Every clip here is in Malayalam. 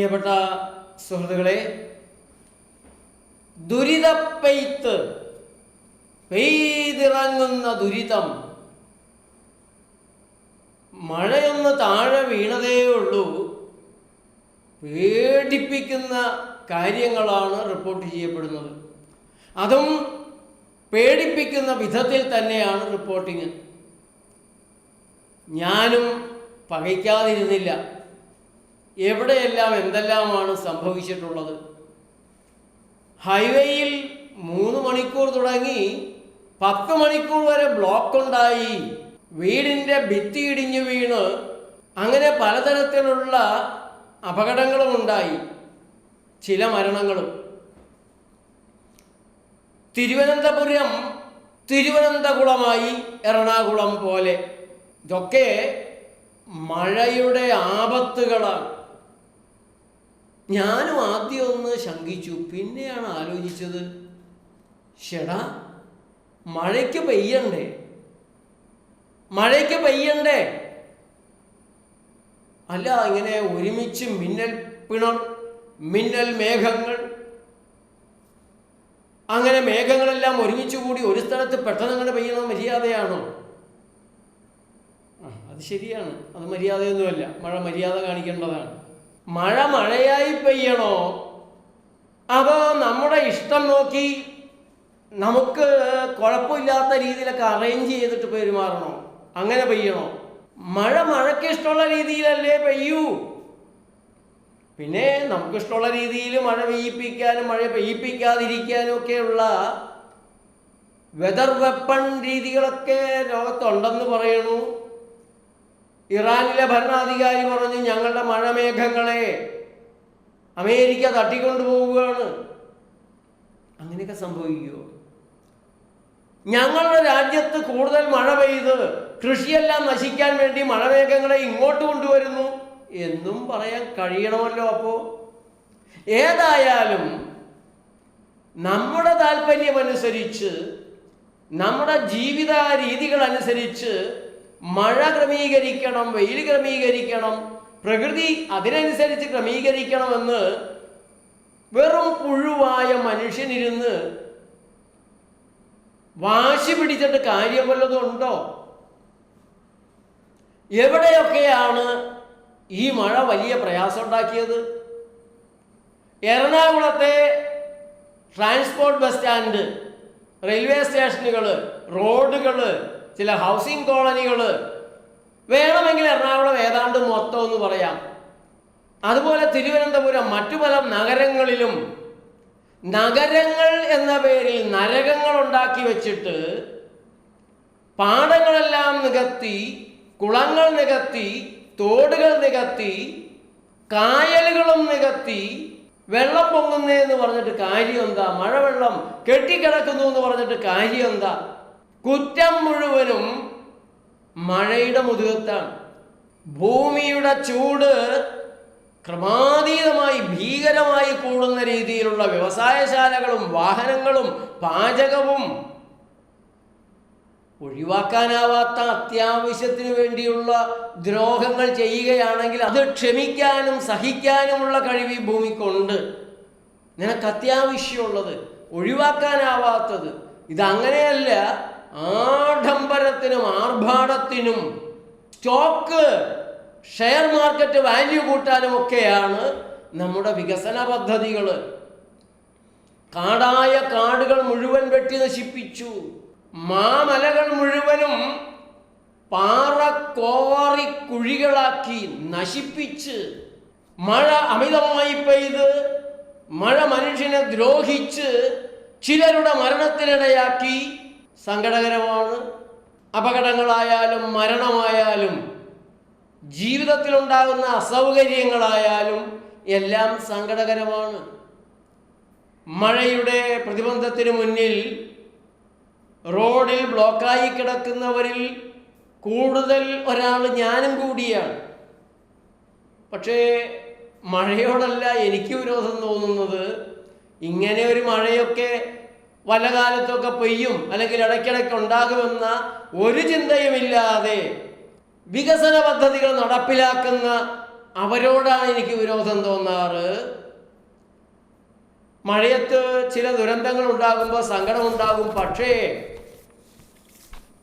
പ്രിയപ്പെട്ട സുഹൃത്തുക്കളെ ദുരിതപ്പെയ്ത്ത് പെയ്തിറങ്ങുന്ന ദുരിതം മഴയൊന്ന് താഴെ വീണതേ ഉള്ളൂ. പേടിപ്പിക്കുന്ന കാര്യങ്ങളാണ് റിപ്പോർട്ട് ചെയ്യപ്പെടുന്നത്. അതും പേടിപ്പിക്കുന്ന വിധത്തിൽ തന്നെയാണ് റിപ്പോർട്ടിങ്. ഞാനും പകയ്ക്കാതിരുന്നില്ല. എവിടെയെല്ലാം എന്തെല്ലാമാണ് സംഭവിച്ചിട്ടുള്ളത്? ഹൈവേയിൽ മൂന്ന് മണിക്കൂർ തുടങ്ങി പത്ത് മണിക്കൂർ വരെ ബ്ലോക്ക് ഉണ്ടായി. വീടിന്റെ ഭിത്തി ഇടിഞ്ഞു വീണ് അങ്ങനെ പലതരത്തിലുള്ള അപകടങ്ങളും ഉണ്ടായി. ചില മരണങ്ങളും. തിരുവനന്തപുരം തിരുവനന്തകുളമായി എറണാകുളം പോലെ. ഇതൊക്കെ മഴയുടെ ആപത്തുകളാണ്. ഞാനും ആദ്യം ഒന്ന് ശങ്കിച്ചു പിന്നെയാണ് ആലോചിച്ചത് ഷെടാ മഴയ്ക്ക് പെയ്യണ്ടേ? മഴയ്ക്ക് പെയ്യണ്ടേ? അല്ല ഇങ്ങനെ ഒരുമിച്ച് മിന്നൽ പിണർ മിന്നൽ മേഘങ്ങൾ അങ്ങനെ മേഘങ്ങളെല്ലാം ഒരുമിച്ച് കൂടി ഒരു സ്ഥലത്ത് പെട്ടെന്ന് അങ്ങനെ പെയ്യണത് മര്യാദയാണോ? അത് ശരിയാണ്. അത് മര്യാദയൊന്നുമല്ല. മഴ മര്യാദ കാണിക്കേണ്ടതാണ്. മഴ മഴയായി പെയ്യണോ? അതോ നമ്മുടെ ഇഷ്ടം നോക്കി നമുക്ക് കുഴപ്പമില്ലാത്ത രീതിയിലൊക്കെ അറേഞ്ച് ചെയ്തിട്ട് പെരുമാറണോ? അങ്ങനെ പെയ്യണോ? മഴ മഴയ്ക്ക് ഇഷ്ടമുള്ള രീതിയിലല്ലേ പെയ്യൂ? പിന്നെ നമുക്കിഷ്ടമുള്ള രീതിയിൽ മഴ പെയ്യിപ്പിക്കാനും മഴ പെയ്യിപ്പിക്കാതിരിക്കാനും ഒക്കെയുള്ള വെതർ വെപ്പൺ രീതികളൊക്കെ ലോകത്തുണ്ടെന്ന് പറയണു. ഇറാനിലെ ഭരണാധികാരി പറഞ്ഞു ഞങ്ങളുടെ മഴമേഘങ്ങളെ അമേരിക്ക തട്ടിക്കൊണ്ടുപോവുകയാണ്. അങ്ങനെയൊക്കെ സംഭവിക്കുമോ ഞങ്ങളുടെ രാജ്യത്ത് കൂടുതൽ മഴ പെയ്ത് കൃഷിയെല്ലാം നശിക്കാൻ വേണ്ടി മഴമേഘങ്ങളെ ഇങ്ങോട്ട് കൊണ്ടുവരുന്നു എന്നും പറയാൻ കഴിയണമല്ലോ അപ്പോൾ ഏതായാലും നമ്മുടെ താല്പര്യമനുസരിച്ച് നമ്മുടെ ജീവിത രീതികൾ അനുസരിച്ച് മഴ ക്രമീകരിക്കണം വെയിൽ ക്രമീകരിക്കണം പ്രകൃതി അതിനനുസരിച്ച് ക്രമീകരിക്കണമെന്ന് വെറും പുഴുവായ മനുഷ്യനിരുന്ന് വാശി പിടിച്ചിട്ട് കാര്യം വല്ലതുണ്ടോ എവിടെയൊക്കെയാണ് ഈ മഴ വലിയ പ്രയാസം ഉണ്ടാക്കിയത് എറണാകുളത്തെ ട്രാൻസ്പോർട്ട് ബസ് സ്റ്റാൻഡ് റെയിൽവേ സ്റ്റേഷനുകൾ റോഡുകൾ ചില ഹൗസിംഗ് കോളനികൾ വേണമെങ്കിൽ എറണാകുളം ഏതാണ്ട് മൊത്തം എന്ന് പറയാം. അതുപോലെ തിരുവനന്തപുരം മറ്റു പല നഗരങ്ങളിലും നഗരങ്ങൾ എന്ന പേരിൽ നരകങ്ങൾ ഉണ്ടാക്കി വെച്ചിട്ട് പാടങ്ങളെല്ലാം നികത്തി കുളങ്ങൾ നികത്തി തോടുകൾ നികത്തി കായലുകളും നികത്തി വെള്ളം പൊങ്ങുന്നേ എന്ന് പറഞ്ഞിട്ട് കാര്യം എന്താ മഴവെള്ളം കെട്ടിക്കിടക്കുന്നു എന്ന് പറഞ്ഞിട്ട് കാര്യം എന്താ കുറ്റം മുഴുവനും മഴയുടെ മുതുകത്താണ്. ഭൂമിയുടെ ചൂട് ക്രമാതീതമായി ഭീകരമായി കൂടുന്ന രീതിയിലുള്ള വ്യവസായശാലകളും വാഹനങ്ങളും പാചകവും ഒഴിവാക്കാനാവാത്ത അത്യാവശ്യത്തിന് വേണ്ടിയുള്ള ദ്രോഹങ്ങൾ ചെയ്യുകയാണെങ്കിൽ അത് ക്ഷമിക്കാനും സഹിക്കാനുമുള്ള കഴിവ് ഈ ഭൂമിക്കുണ്ട്. നിനക്ക് അത്യാവശ്യമുള്ളത് ഒഴിവാക്കാനാവാത്തത്. ഇതങ്ങനെയല്ല ആഡംബരത്തിനും ആർഭാടത്തിനും സ്റ്റോക്ക് ഷെയർ മാർക്കറ്റ് വാല്യൂ കൂട്ടാനും ഒക്കെയാണ് നമ്മുടെ വികസന പദ്ധതികൾ. കാടായ കാടുകൾ മുഴുവൻ വെട്ടി നശിപ്പിച്ചു. മാമലകൾ മുഴുവനും പാറ കോറി കുഴികളാക്കി നശിപ്പിച്ച്. മഴ അമിതമായി പെയ്ത് മഴ മനുഷ്യനെ ദ്രോഹിച്ച് ചിലരുടെ മരണത്തിനിടയാക്കി സങ്കടകരമാണ്. അപകടങ്ങളായാലും മരണമായാലും ജീവിതത്തിലുണ്ടാകുന്ന അസൗകര്യങ്ങളായാലും എല്ലാം സങ്കടകരമാണ്. മഴയുടെ പ്രതിബന്ധത്തിന് മുന്നിൽ റോഡിൽ ബ്ലോക്കായി കിടക്കുന്നവരിൽ കൂടുതൽ ഒരാൾ ഞാനും കൂടിയാണ്. പക്ഷേ മഴയോടല്ല എനിക്ക് വിരോധം തോന്നുന്നത്. ഇങ്ങനെ ഒരു മഴയൊക്കെ വല്ല കാലത്തൊക്കെ പെയ്യും അല്ലെങ്കിൽ ഇടയ്ക്കിടയ്ക്ക് ഉണ്ടാകുമെന്ന ഒരു ചിന്തയുമില്ലാതെ വികസന പദ്ധതികൾ നടപ്പിലാക്കുന്ന അവരോടാണ് എനിക്ക് വിരോധം തോന്നാറ്. മഴയത്ത് ചില ദുരന്തങ്ങൾ ഉണ്ടാകുമ്പോൾ സങ്കടം ഉണ്ടാകും. പക്ഷേ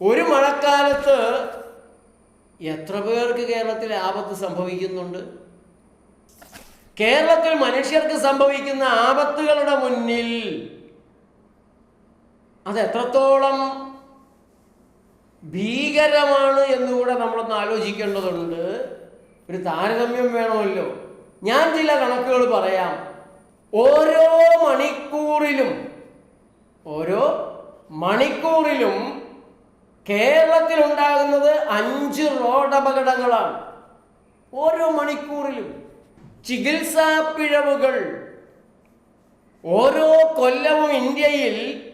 ഒരു മഴക്കാലത്ത് എത്ര പേർക്ക് കേരളത്തിൽ ആപത്ത് സംഭവിക്കുന്നുണ്ട്? കേരളത്തിൽ മനുഷ്യർക്ക് സംഭവിക്കുന്ന ആപത്തുകളുടെ മുന്നിൽ അത് എത്രത്തോളം ഭീകരമാണ് എന്നുകൂടെ നമ്മളൊന്ന് ആലോചിക്കേണ്ടതുണ്ട്. ഒരു താരതമ്യം വേണമല്ലോ. ഞാൻ ചില കണക്കുകൾ പറയാം. ഓരോ മണിക്കൂറിലും ഓരോ മണിക്കൂറിലും കേരളത്തിൽ ഉണ്ടാകുന്നത് അഞ്ച് റോഡ് അപകടങ്ങളാണ്. ഓരോ മണിക്കൂറിലും ചികിത്സാ പിഴവുകൾ. ഓരോ കൊല്ലവും ഇന്ത്യയിൽ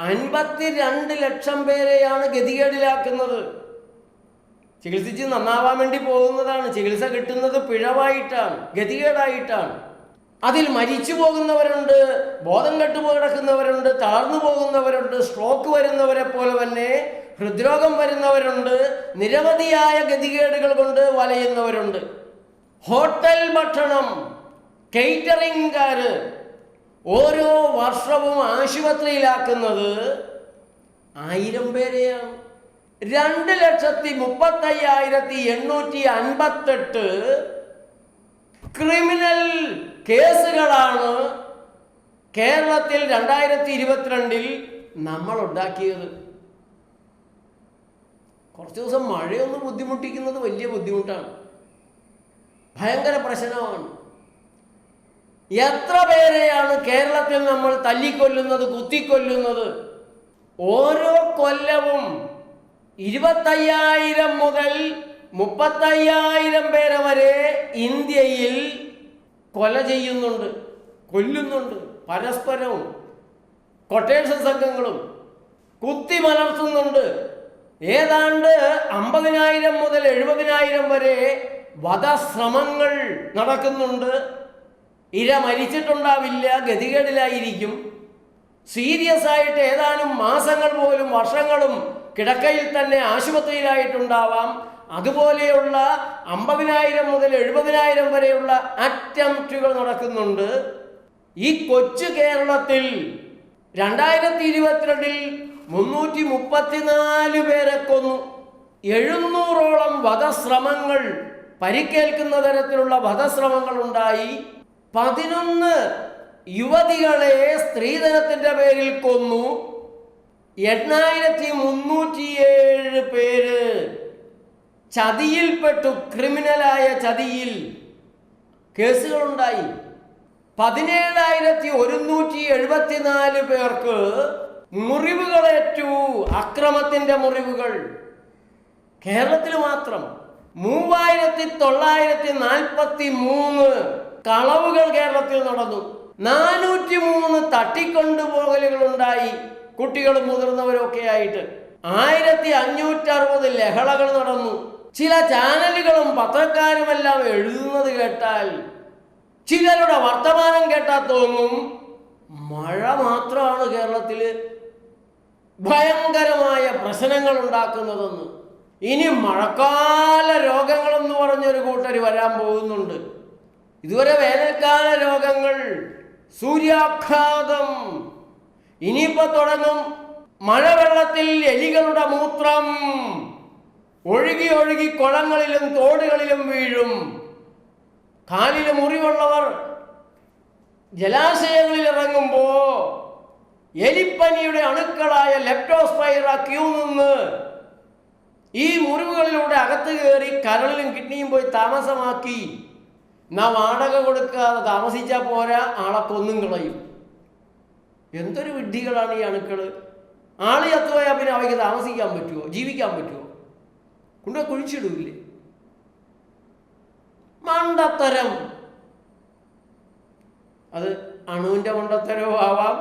അൻപത്തിരണ്ട് ലക്ഷം പേരെയാണ് ഗതികേടിലാക്കുന്നത്. ചികിത്സിച്ച് നന്നാവാൻ വേണ്ടി പോകുന്നതാണ്. ചികിത്സ കിട്ടുന്നത് പിഴവായിട്ടാണ് ഗതികേടായിട്ടാണ്. അതിൽ മരിച്ചു പോകുന്നവരുണ്ട് ബോധം കെട്ടു കിടക്കുന്നവരുണ്ട് താഴ്ന്നു പോകുന്നവരുണ്ട് സ്ട്രോക്ക് വരുന്നവരെ പോലെ തന്നെ ഹൃദ്രോഗം വരുന്നവരുണ്ട് നിരവധിയായ ഗതികേടുകൾ കൊണ്ട് വലയുന്നവരുണ്ട്. ഹോട്ടൽ ഭക്ഷണം കേറ്ററിംഗുകാര് ഓരോ വർഷവും ആശുപത്രിയിലാക്കുന്നത് ആയിരം പേരെയാണ്. രണ്ട് ലക്ഷത്തി മുപ്പത്തയ്യായിരത്തി എണ്ണൂറ്റി അൻപത്തെട്ട് ക്രിമിനൽ കേസുകളാണ് കേരളത്തിൽ രണ്ടായിരത്തി ഇരുപത്തിരണ്ടിൽ നമ്മൾ ഉണ്ടാക്കിയത്. കുറച്ച് ദിവസം മഴയൊന്ന് ബുദ്ധിമുട്ടിക്കുന്നത് വലിയ ബുദ്ധിമുട്ടാണ്. ഭയങ്കര പ്രശ്നമാണ്. എത്ര പേരെയാണ് കേരളത്തിൽ നമ്മൾ തല്ലിക്കൊല്ലുന്നത് കുത്തിക്കൊല്ലുന്നത്? ഓരോ കൊല്ലവും ഇരുപത്തയ്യായിരം മുതൽ മുപ്പത്തയ്യായിരം പേരെ വരെ ഇന്ത്യയിൽ കൊല ചെയ്യുന്നുണ്ട് കൊല്ലുന്നുണ്ട്. പരസ്പരവും കൊട്ടേഷൻ സംഘങ്ങളും കുത്തി മലർത്തുന്നുണ്ട്. ഏതാണ്ട് അമ്പതിനായിരം മുതൽ എഴുപതിനായിരം വരെ വധശ്രമങ്ങൾ നടക്കുന്നുണ്ട്. ഇര മരിച്ചിട്ടുണ്ടാവില്ല ഗതികേടിലായിരിക്കും. സീരിയസ് ആയിട്ട് ഏതാനും മാസങ്ങൾ പോലും വർഷങ്ങളും കിടക്കയിൽ തന്നെ ആശുപത്രിയിലായിട്ടുണ്ടാവാം. അതുപോലെയുള്ള അമ്പതിനായിരം മുതൽ എഴുപതിനായിരം വരെയുള്ള അറ്റംപ്റ്റുകൾ നടക്കുന്നുണ്ട്. ഈ കൊച്ചു കേരളത്തിൽ രണ്ടായിരത്തി ഇരുപത്തിരണ്ടിൽ മുന്നൂറ്റി മുപ്പത്തിനാല് പേരെ കൊന്നു. എഴുന്നൂറോളം വധശ്രമങ്ങൾ പരിക്കേൽക്കുന്ന തരത്തിലുള്ള വധശ്രമങ്ങൾ ഉണ്ടായി പതിനൊന്ന് യുവതികളെ സ്ത്രീധനത്തിന്റെ പേരിൽ കൊന്നു. എണ്ണായിരത്തി മുന്നൂറ്റിയേഴ് പേര് ചതിയിൽപ്പെട്ടു. ക്രിമിനലായ ചതിയിൽ കേസുകളുണ്ടായി. പതിനേഴായിരത്തി ഒരുന്നൂറ്റി എഴുപത്തിനാല് പേർക്ക് മുറിവുകളേറ്റു അക്രമത്തിന്റെ മുറിവുകൾ. കേരളത്തിൽ മാത്രം മൂവായിരത്തി തൊള്ളായിരത്തി നാൽപ്പത്തി മൂന്ന് കളവുകൾ കേരളത്തിൽ നടന്നു. നാനൂറ്റി മൂന്ന് തട്ടിക്കൊണ്ടുപോകലുകൾ ഉണ്ടായി കുട്ടികളും മുതിർന്നവരൊക്കെ ആയിട്ട് ആയിരത്തി അഞ്ഞൂറ്റി അറുപത് ലഹളകൾ നടന്നു. ചില ചാനലുകളും പത്രക്കാരുമെല്ലാം എഴുതുന്നത് കേട്ടാൽ ചിലരുടെ വർത്തമാനം കേട്ടാൽ തോന്നും മഴ മാത്രമാണ് കേരളത്തിൽ ഭയങ്കരമായ പ്രശ്നങ്ങൾ ഉണ്ടാക്കുന്നതെന്ന്. ഇനി മഴക്കാല രോഗങ്ങളെന്ന് പറഞ്ഞൊരു കൂട്ടർ വരാൻ പോകുന്നുണ്ട്. ഇതുവരെ വേനൽക്കാല രോഗങ്ങൾ സൂര്യാഘാതം ഇനിയിപ്പോ തുടങ്ങും മഴവെള്ളത്തിൽ എലികളുടെ മൂത്രം. ഒഴുകി ഒഴുകി കുളങ്ങളിലും തോടുകളിലും വീഴും. കാലിൽ മുറിവുള്ളവർ ജലാശയങ്ങളിൽ ഇറങ്ങുമ്പോ എലിപ്പനിയുടെ അണുക്കളായ ലെപ്റ്റോസ്പൈറ ക്യൂ നിന്ന് ഈ മുറിവുകളിലൂടെ അകത്ത് കയറി കരളിലും കിഡ്നിയും പോയി താമസമാക്കി നാ വാടക കൊടുക്കാതെ താമസിച്ചാൽ പോരാ ആളെ കൊന്നും കളയും. എന്തൊരു വിഡ്ഢികളാണ് ഈ അണുക്കൾ ആൾ ചത്തുപോയാൽ പിന്നെ അവയ്ക്ക് താമസിക്കാൻ പറ്റുമോ ജീവിക്കാൻ പറ്റുമോ കൊണ്ടുപോയി കുഴിച്ചിടൂല്ലേ? മണ്ടത്തരം. അത് അണുവിന്റെ മണ്ടത്തരവും ആവാം.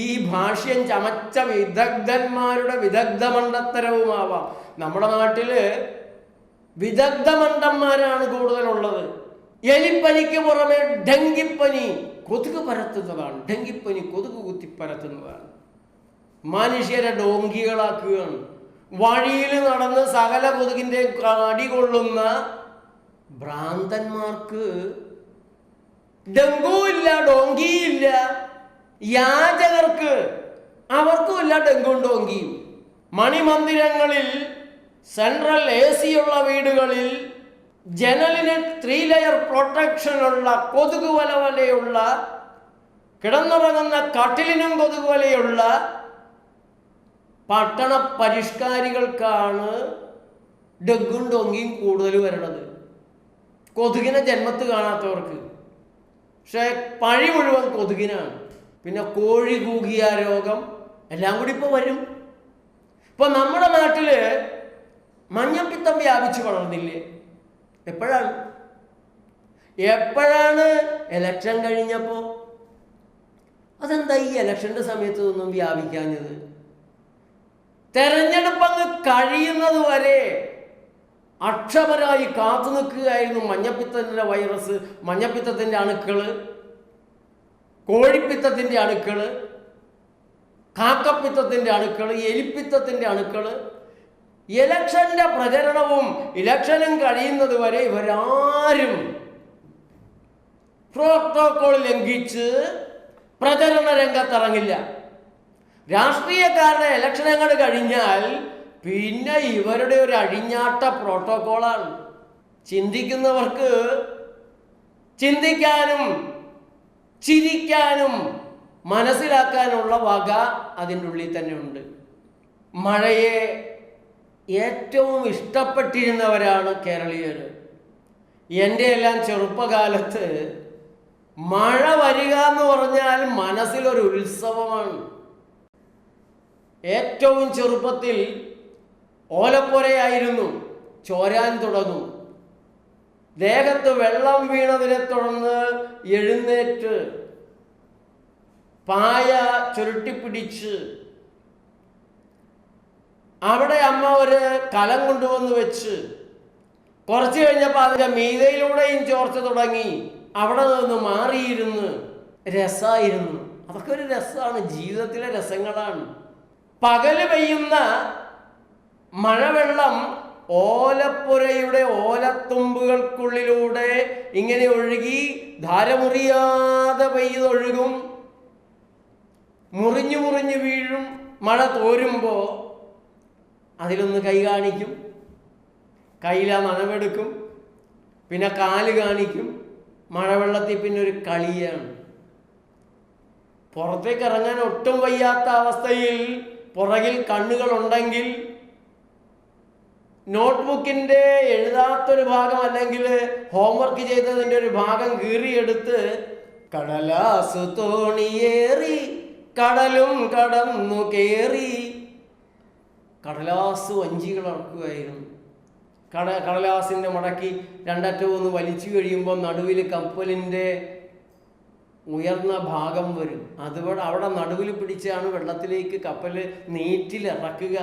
ഈ ഭാഷ്യം ചമച്ച വിദഗ്ധന്മാരുടെ വിദഗ്ധ മണ്ടത്തരവുമാവാം നമ്മുടെ നാട്ടിൽ വിദഗ്ധ മണ്ടന്മാരാണ് കൂടുതലുള്ളത്. എലിപ്പനിക്ക് പുറമെ ഡെങ്കിപ്പനി കൊതുക് പരത്തുന്നതാണ്. ഡെങ്കിപ്പനി കൊതുക് കുത്തി പരത്തുന്നതാണ്. മനുഷ്യരെ ഡോങ്കികളാക്കുകയാണ്. വഴിയിൽ നടന്ന് സകല കൊതുകിന്റെ അടി കൊള്ളുന്ന ഭ്രാന്തന്മാർക്ക് ഡെങ്കു ഇല്ല ഡോങ്കി ഇല്ല യാചകർക്ക് അവർക്കും ഇല്ല ഡെങ്കും ഡോങ്കിയും. മണിമന്ദിരങ്ങളിൽ സെൻട്രൽ എ ഉള്ള വീടുകളിൽ ജനലിന് ത്രീ ലെയർ പ്രൊട്ടക്ഷനുള്ള കൊതുക് വല വലയുള്ള കിടന്നുറങ്ങുന്ന കട്ടിലിനും കൊതുക് വലയുള്ള പട്ടണ പരിഷ്കാരികൾക്കാണ് ഡെങ്കും ഡൊങ്കിയും കൂടുതൽ വരണത്. കൊതുകിനെ ജന്മത്ത് കാണാത്തവർക്ക്. പക്ഷെ പഴി മുഴുവൻ കൊതുകിനാണ്. പിന്നെ കോഴി കൂകിയ രോഗം എല്ലാം കൂടി ഇപ്പോൾ വരും. ഇപ്പൊ നമ്മുടെ നാട്ടിൽ മഞ്ഞപ്പിത്തം വ്യാപിച്ച് വളർന്നില്ലേ? എപ്പോഴാണ്? എപ്പോഴാണ് എലക്ഷൻ കഴിഞ്ഞപ്പോൾ അതെന്താ ഈ ഇലക്ഷന്റെ സമയത്ത് ഒന്നും വ്യാപിക്കാഞ്ഞത്? തെരഞ്ഞെടുപ്പ് അങ്ങ് കഴിയുന്നത് വരെ അക്ഷമരായി കാത്തു നിൽക്കുകയായിരുന്നു മഞ്ഞപ്പിത്തത്തിന്റെ വൈറസ് മഞ്ഞപ്പിത്തത്തിന്റെ അണുക്കൾ കോഴിപ്പിത്തത്തിന്റെ അണുക്കൾ കാക്കപ്പിത്തത്തിന്റെ അണുക്കൾ എലിപ്പിത്തത്തിന്റെ അണുക്കൾ. ഇലക്ഷന്റെ പ്രചരണവും ഇലക്ഷനും കഴിയുന്നത് വരെ ഇവരാരും പ്രോട്ടോകോൾ ലംഘിച്ച് പ്രചരണ രംഗത്തിറങ്ങില്ല. രാഷ്ട്രീയക്കാരുടെ ഇലക്ഷൻ കഴിഞ്ഞാൽ പിന്നെ ഇവരുടെ ഒരു അഴിഞ്ഞാട്ട പ്രോട്ടോകോളാണ് ചിന്തിക്കുന്നവർക്ക് ചിന്തിക്കാനും ചിരിക്കാനും മനസ്സിലാക്കാനുള്ള വക അതിന്റെ ഉള്ളിൽ തന്നെ ഉണ്ട്. മഴയെ ഏറ്റവും ഇഷ്ടപ്പെട്ടിരുന്നവരാണ് കേരളീയർ എന്റെ എല്ലാം ചെറുപ്പകാലത്ത് മഴ വരിക എന്ന് പറഞ്ഞാൽ മനസ്സിലൊരു ഉത്സവമാണ്. ഏറ്റവും ചെറുപ്പത്തിൽ ഓലപ്പുരയായിരുന്നു ചോരാൻ തുടങ്ങും. ദേഹത്ത് വെള്ളം വീണതിനെ തുടർന്ന് എഴുന്നേറ്റ് പായ ചുരുട്ടിപ്പിടിച്ച് അവിടെ അമ്മ ഒരു കലം കൊണ്ടുവന്ന് വെച്ച് കുറച്ച് കഴിഞ്ഞപ്പോൾ അതിന്റെ മീതയിലൂടെയും ചോർച്ച തുടങ്ങി. അവിടെ നിന്ന് മാറിയിരുന്ന് രസമായിരുന്നു അതൊക്കെ ഒരു രസമാണ് ജീവിതത്തിലെ രസങ്ങളാണ്. പകൽ പെയ്യുന്ന മഴവെള്ളം ഓലപ്പുരയുടെ ഓലത്തുമ്പുകൾക്കുള്ളിലൂടെ ഇങ്ങനെ ഒഴുകി ധാരമുറിയാതെ പെയ്തൊഴുകും. മുറിഞ്ഞു മുറിഞ്ഞു വീഴും. മഴ തോരുമ്പോൾ അതിലൊന്ന് കൈ കാണിക്കും. കയ്യില മണമെടുക്കും. പിന്നെ കാൽ കാണിക്കും. മഴവെള്ളത്തിൽ പിന്നെ ഒരു കളിയാണ്. പുറത്തേക്ക് ഇറങ്ങാൻ ഒട്ടും വയ്യാത്ത അവസ്ഥയിൽ പുറകിൽ കണ്ണുകളുണ്ടെങ്കിൽ നോട്ട്ബുക്കിന്റെ എഴുതാത്തൊരു ഭാഗം അല്ലെങ്കിൽ ഹോംവർക്ക് ചെയ്തതിന്റെ ഒരു ഭാഗം കീറിയെടുത്ത് കടലാസു തോണിയേറി കടലും കടന്നു കേറി. കടലാസ് വഞ്ചികൾ ഇറക്കുമായിരുന്നു കട കടലാസിന്റെ മടക്കി രണ്ടറ്റവും ഒന്ന് വലിച്ചു കഴിയുമ്പോൾ നടുവിൽ കപ്പലിന്റെ ഉയർന്ന ഭാഗം വരും. അതുപോലെ അവിടെ നടുവിൽ പിടിച്ചാണ് വെള്ളത്തിലേക്ക് കപ്പൽ നീറ്റിലിറക്കുക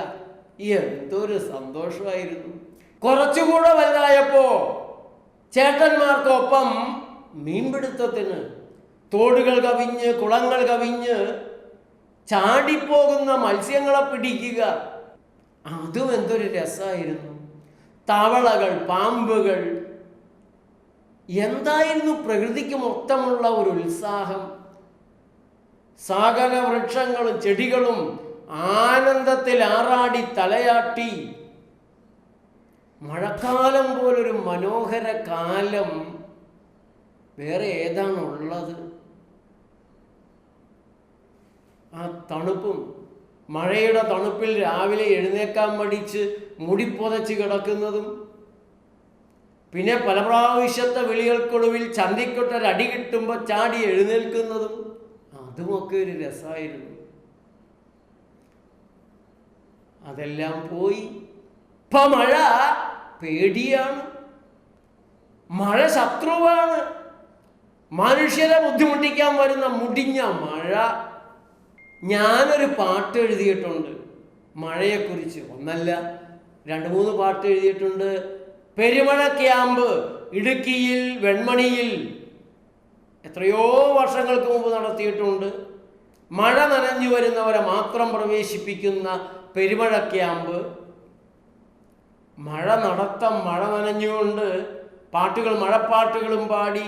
എന്തൊരു സന്തോഷമായിരുന്നു. കുറച്ചുകൂടെ വലുതായപ്പോ ചേട്ടന്മാർക്കൊപ്പം മീൻപിടുത്തത്തിന് തോടുകൾ കവിഞ്ഞ് കുളങ്ങൾ കവിഞ്ഞ് ചാടിപ്പോകുന്ന മത്സ്യങ്ങളെ പിടിക്കുക. അതും എന്തൊരു രസമായിരുന്നു തവളകൾ പാമ്പുകൾ. എന്തായിരുന്നു പ്രകൃതിക്ക് മൊത്തമുള്ള ഒരു ഉത്സാഹം? സകല വൃക്ഷങ്ങളും ചെടികളും ആനന്ദത്തിൽ ആറാടി തലയാട്ടി. മഴക്കാലം പോലൊരു മനോഹര കാലം. വേറെ ഏതാണ് ഉള്ളത് ആ തണുപ്പും മഴയുടെ തണുപ്പിൽ രാവിലെ എഴുന്നേക്കാൻ മടിച്ച് മുടിപ്പൊതച്ച് കിടക്കുന്നതും പിന്നെ പല പ്രാവശ്യത്തെ വിളികൾക്കൊടുവിൽ ചന്തിക്കൊട്ടൊരടി കിട്ടുമ്പോൾ ചാടി എഴുന്നേൽക്കുന്നതും അതുമൊക്കെ ഒരു രസമായിരുന്നു. അതെല്ലാം പോയി. ഇപ്പൊ മഴ പേടിയാണ്. മഴ ശത്രുവാണ്. മനുഷ്യരെ ബുദ്ധിമുട്ടിക്കാൻ വരുന്ന മുടിഞ്ഞ മഴ ഞാനൊരു പാട്ട് എഴുതിയിട്ടുണ്ട്. മഴയെക്കുറിച്ച്. ഒന്നല്ല രണ്ട് മൂന്ന് പാട്ട് എഴുതിയിട്ടുണ്ട്. പെരുമഴ ക്യാമ്പ് ഇടുക്കിയിൽ വെൺമണിയിൽ. എത്രയോ വർഷങ്ങൾക്ക് മുമ്പ് നടത്തിയിട്ടുണ്ട്. മഴ നനഞ്ഞു വരുന്നവരെ മാത്രം പ്രവേശിപ്പിക്കുന്ന പെരുമഴ ക്യാമ്പ്. മഴ നടത്തം മഴ നനഞ്ഞുകൊണ്ട് പാട്ടുകൾ മഴപ്പാട്ടുകളും പാടി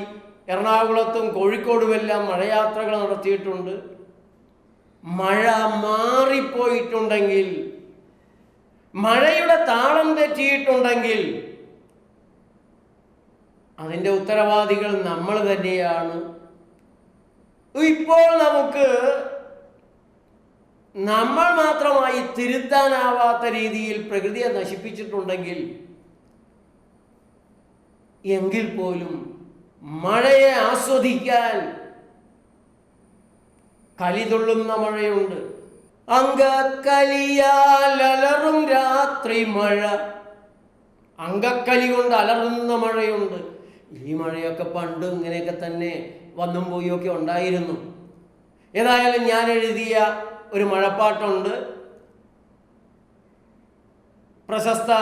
എറണാകുളത്തും കോഴിക്കോടുമെല്ലാം മഴയാത്രകൾ നടത്തിയിട്ടുണ്ട്. മഴ മാറിപ്പോയിട്ടുണ്ടെങ്കിൽ മഴയുടെ താളം തെറ്റിയിട്ടുണ്ടെങ്കിൽ അതിന്റെ ഉത്തരവാദികൾ നമ്മൾ തന്നെയാണ്. ഇപ്പോൾ നമുക്ക് നമ്മൾ മാത്രമായി തിരുത്താനാവാത്ത രീതിയിൽ പ്രകൃതിയെ നശിപ്പിച്ചിട്ടുണ്ടെങ്കിൽ എങ്കിൽ പോലും മഴയെ ആസ്വദിക്കാൻ കലിതുള്ളുന്ന മഴയുണ്ട്. അങ്കക്കലിയാൽ അലറും രാത്രി മഴ. അങ്കക്കലി കൊണ്ട് അലറുന്ന മഴയുണ്ട്. ഈ മഴയൊക്കെ പണ്ട് ഇങ്ങനെയൊക്കെ തന്നെ വന്നും പോയൊക്കെ ഉണ്ടായിരുന്നു. ഏതായാലും ഞാൻ എഴുതിയ ഒരു മഴപ്പാട്ടുണ്ട്. പ്രശസ്ത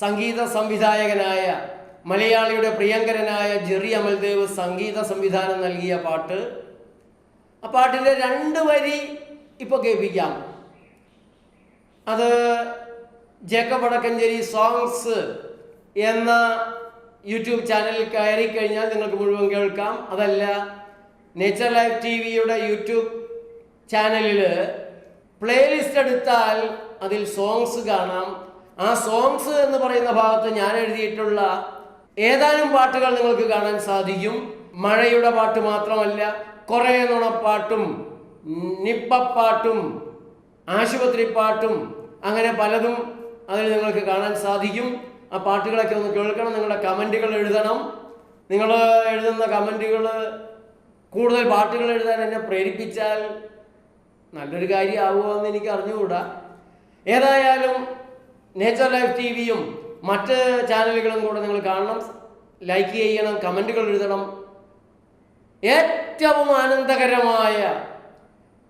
സംഗീത സംവിധായകനായ മലയാളിയുടെ പ്രിയങ്കരനായ ജെറി അമൽദേവ് സംഗീത സംവിധാനം നൽകിയ പാട്ട്. ആ പാട്ടിന്റെ രണ്ട് വരി ഇപ്പോൾ കേൾപ്പിക്കാം. അത് ജേക്കബ് വടക്കഞ്ചേരി സോങ്സ് എന്ന യൂട്യൂബ് ചാനലിൽ കയറി കഴിഞ്ഞാൽ നിങ്ങൾക്ക് മുഴുവൻ കേൾക്കാം. അതല്ല നേച്ചർ ലൈഫ് ടി വിയുടെ യൂട്യൂബ് ചാനലിൽ പ്ലേലിസ്റ്റ് എടുത്താൽ അതിൽ സോങ്സ് കാണാം. ആ സോങ്സ് എന്ന് പറയുന്ന ഭാഗത്ത് ഞാൻ എഴുതിയിട്ടുള്ള ഏതാനും പാട്ടുകൾ നിങ്ങൾക്ക് കാണാൻ സാധിക്കും. മഴയുടെ പാട്ട് മാത്രമല്ല കുറേ നുണപ്പാട്ടും നിപ്പപ്പാട്ടും ആശുപത്രി പാട്ടും അങ്ങനെ പലതും അതിൽ നിങ്ങൾക്ക് കാണാൻ സാധിക്കും. ആ പാട്ടുകളൊക്കെ ഒന്ന് കേൾക്കണം നിങ്ങളുടെ കമന്റുകൾ എഴുതണം. നിങ്ങൾ എഴുതുന്ന കമന്റുകൾ കൂടുതൽ പാട്ടുകൾ എഴുതാൻ എന്നെ പ്രേരിപ്പിച്ചാൽ നല്ലൊരു കാര്യമാവുമോ എന്ന് എനിക്ക് അറിഞ്ഞുകൂടാ. ഏതായാലും നേച്ചർ ലൈഫ് ടി വിയും മറ്റ് ചാനലുകളും കൂടെ നിങ്ങൾ കാണണം. ലൈക്ക് ചെയ്യണം കമന്റുകൾ എഴുതണം. ഏറ്റവും ആനന്ദകരമായ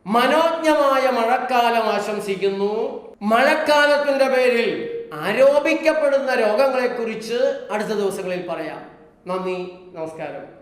മനോജ്ഞമായ മഴക്കാലം ആശംസിക്കുന്നു. മഴക്കാലത്തിന്റെ പേരിൽ ആരോപിക്കപ്പെടുന്ന രോഗങ്ങളെക്കുറിച്ച് അടുത്ത ദിവസങ്ങളിൽ പറയാം. നന്ദി നമസ്കാരം.